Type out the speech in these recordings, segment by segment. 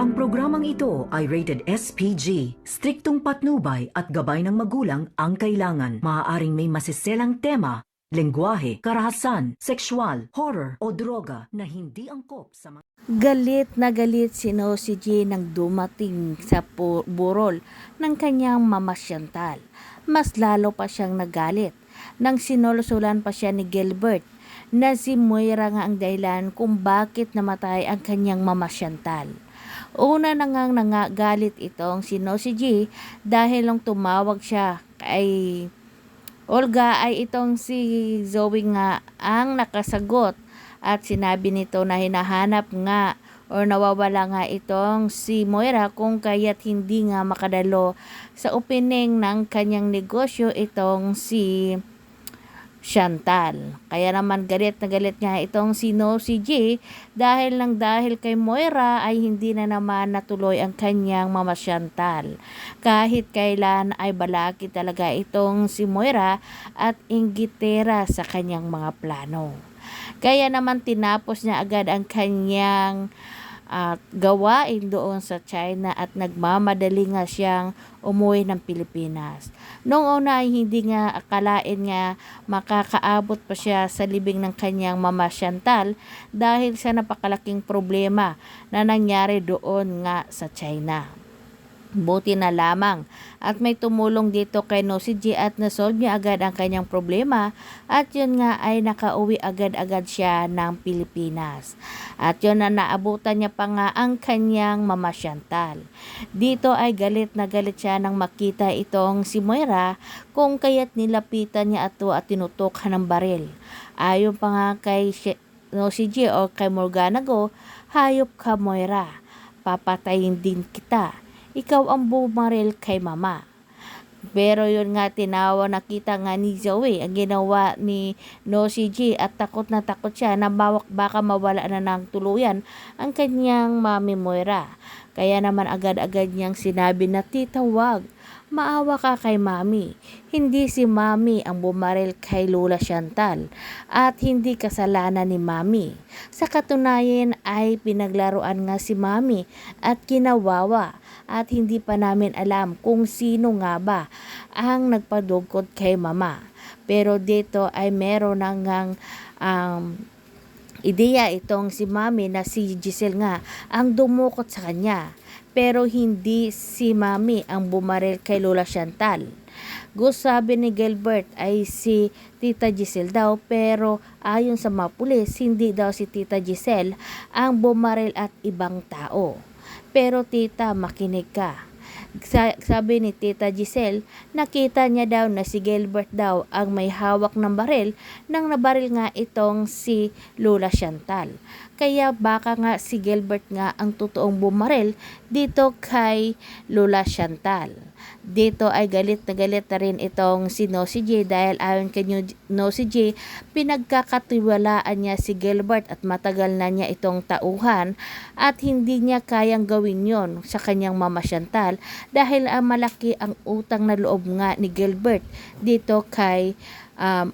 Ang programang ito ay rated SPG. Striktong patnubay at gabay ng magulang ang kailangan. Maaaring may masiselang tema, lengguwahe, karahasan, sexual, horror o droga na hindi angkop sa mga Galit na galit si Nosy G nang dumating sa burol ng kanyang mama Chantal. Mas lalo pa siyang nagalit nang sinulusulan pa siya ni Gilbert na si Moira nga ang dahilan kung bakit namatay ang kanyang mama Chantal. Una na ngang nangagalit itong si Nosy G dahil nung tumawag siya kay Olga ay itong si Zoe nga ang nakasagot at sinabi nito na hinahanap nga or nawawala nga itong si Moira kung kaya't hindi nga makadalo. Sa opening ng kanyang negosyo itong si Chantal. Kaya naman galit na galit nga itong si No si G dahil lang dahil kay Moira ay hindi na naman natuloy ang kanyang mama Chantal. Kahit kailan ay balaki talaga itong si Moira at inggitera sa kanyang mga plano. Kaya naman tinapos niya agad ang kanyang at gawain doon sa China at nagmamadali nga siyang umuwi ng Pilipinas. Noong una ay hindi nga akalain nga makakaabot pa siya sa libing ng kanyang mama Chantal dahil sa napakalaking problema na nangyari doon nga sa China. Buti na lamang at may tumulong dito kay Nosy G at nasolve niya agad ang kanyang problema at yun nga ay nakauwi agad-agad siya ng Pilipinas. At yun na naabutan niya pa nga ang kanyang mama Chantal. Dito ay galit na galit siya nang makita itong si Moira kung kaya't nilapitan niya ato at tinutukan ng baril. Ayon pa nga kay G o kay Morgana Go, hayop ka Moira, papatayin din kita ikaw ang bumaril kay mama. Pero yun nga tinawa nakita nga ni Zoe ang ginawa ni Nosy G at takot na takot siya na bawak baka mawala na ng tuluyan ang kanyang mami Moira. Kaya naman agad-agad niyang sinabi na tita wag, maawa ka kay mami. Hindi si mami ang bumaril kay Lola Chantal at hindi kasalanan ni mami. Sa katunayan ay pinaglaruan nga si mami at kinawawa at hindi pa namin alam kung sino nga ba ang nagpadugkot kay mama. Pero dito ay meron nang um, ideya itong si mami na si Giselle nga ang dumukot sa kanya. Pero hindi si mami ang bumaril kay Lola Chantal. Gusto sabi ni Gilbert ay si Tita Giselle daw pero ayon sa mga pulis hindi daw si Tita Giselle ang bumaril at ibang tao. Pero tita makinig ka. Sa- sabi ni Tita Giselle, nakita niya daw na si Gilbert daw ang may hawak ng baril nang nabaril nga itong si Lola Chantal. Kaya baka nga si Gilbert nga ang totoong bumaril dito kay Lola Chantal. Dito ay galit na galit na rin itong si Nosy J dahil ayon kay Nosy J, pinagkakatiwalaan niya si Gilbert at matagal na niya itong tauhan at hindi niya kayang gawin yon sa kanyang mama Chantal dahil ang malaki ang utang na loob nga ni Gilbert dito kay um,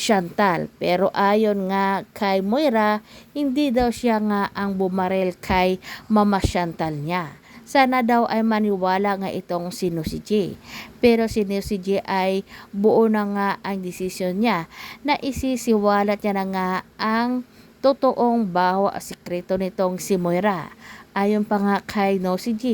Chantal. Pero ayon nga kay Moira, hindi daw siya nga ang bumarel kay Mama Chantal niya. Sana daw ay maniwala nga itong si Nosy J. Pero si Nosy J ay buo na nga ang desisyon niya na isisiwalat niya na nga ang totoong baho at sikreto nitong si Moira. Ayon pa nga kay Nosy G,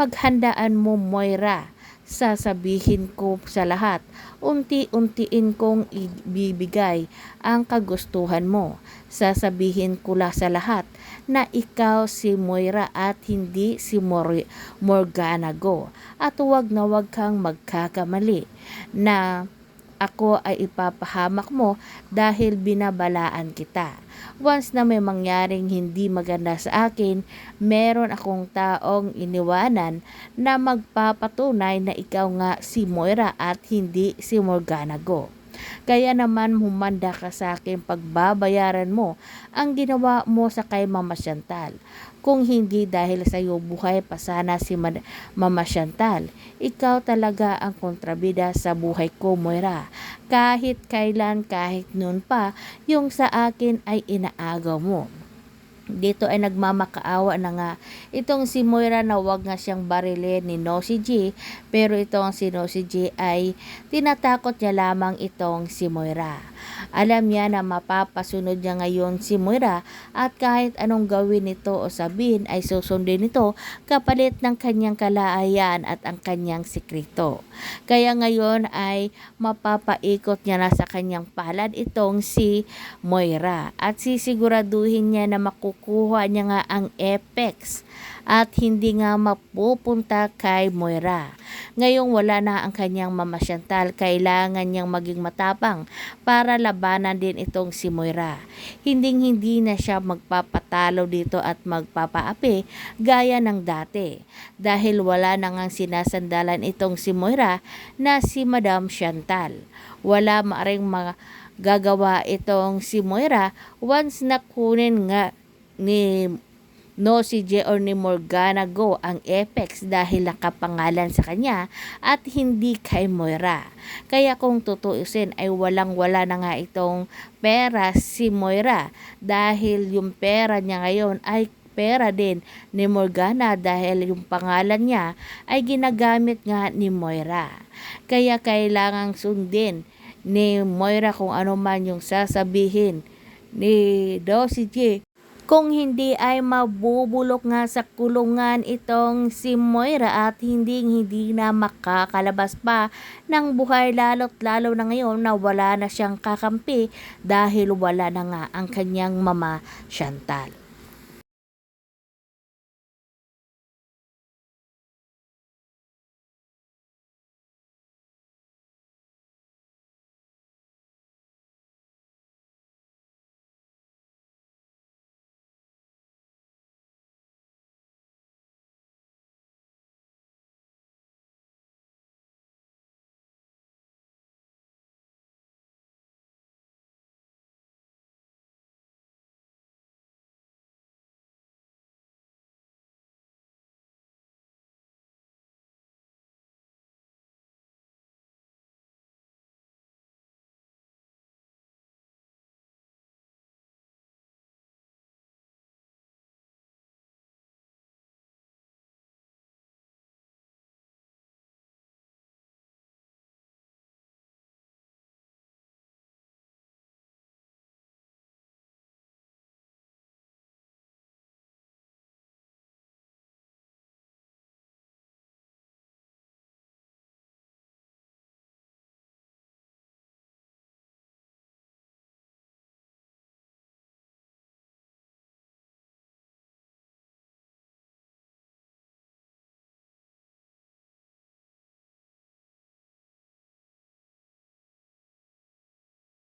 paghandaan mo Moira, sasabihin ko sa lahat, unti-untiin kong ibibigay ang kagustuhan mo. Sasabihin ko la sa lahat na ikaw si Moira at hindi si Mor- Morgana Go. At huwag na huwag kang magkakamali na ako ay ipapahamak mo dahil binabalaan kita. Once na may mangyaring hindi maganda sa akin, meron akong taong iniwanan na magpapatunay na ikaw nga si Moira at hindi si Morgana Go. Kaya naman humanda ka sa akin pagbabayaran mo ang ginawa mo sa kay Mama Chantal. Kung hindi dahil sa iyo buhay pa sana si Mad- Mama Chantal, ikaw talaga ang kontrabida sa buhay ko, Moira. Kahit kailan, kahit noon pa, yung sa akin ay inaagaw mo. Dito ay nagmamakaawa na nga itong si Moira na wag nga siyang barilin ni Nosy G pero itong si Nosy G ay tinatakot niya lamang itong si Moira. Alam niya na mapapasunod niya ngayon si Moira at kahit anong gawin nito o sabihin ay susundin nito kapalit ng kanyang kalaayan at ang kanyang sikreto. Kaya ngayon ay mapapaikot niya na sa kanyang palad itong si Moira at sisiguraduhin niya na makukuha niya nga ang Apex at hindi nga mapupunta kay Moira. Ngayong wala na ang kanyang mama Chantal, kailangan niyang maging matapang para labanan din itong si Moira. Hinding hindi na siya magpapatalo dito at magpapaapi gaya ng dati dahil wala na ngang sinasandalan itong si Moira na si Madam Chantal. Wala maaring magagawa itong si Moira once na kunin nga ni no si J or ni Morgana Go ang Apex dahil nakapangalan sa kanya at hindi kay Moira. Kaya kung tutuusin ay walang wala na nga itong pera si Moira dahil yung pera niya ngayon ay pera din ni Morgana dahil yung pangalan niya ay ginagamit nga ni Moira. Kaya kailangang sundin ni Moira kung ano man yung sasabihin ni Dosi J kung hindi ay mabubulok nga sa kulungan itong si Moira at hindi hindi na makakalabas pa ng buhay lalo't lalo na ngayon na wala na siyang kakampi dahil wala na nga ang kanyang mama Chantal.